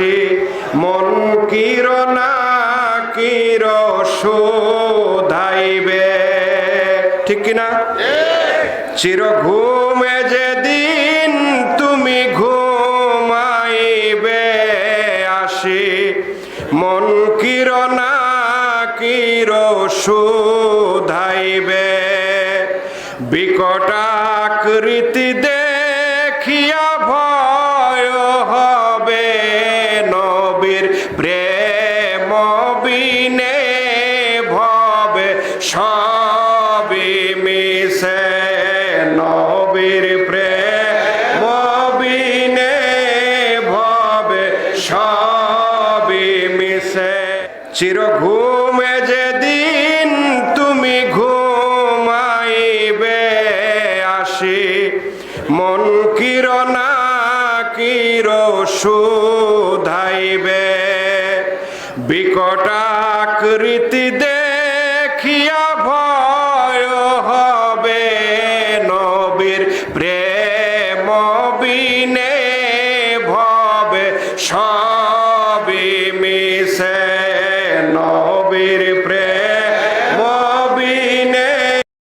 আসি, মন কিরণা কির শোধাইবে। ঠিক কিনা? চির ঘুমে যেদিন তুমি ঘুমাইবে, আসে, মন কিরণা কির শোধাইবে। বিকটাকৃতি দেখিয়া ভয় সবই মিশে নবীর প্রেম বিনে ভবে সবই মিশে। চির ঘুমে যেদিন তুমি ঘুমাইবে আসি, মন কিরণা কির শুধাইবে বিকটাকৃতি দেখিয়া ভয় হবে নবীর প্রেম বিনে ভবে সবি মিশে নবীর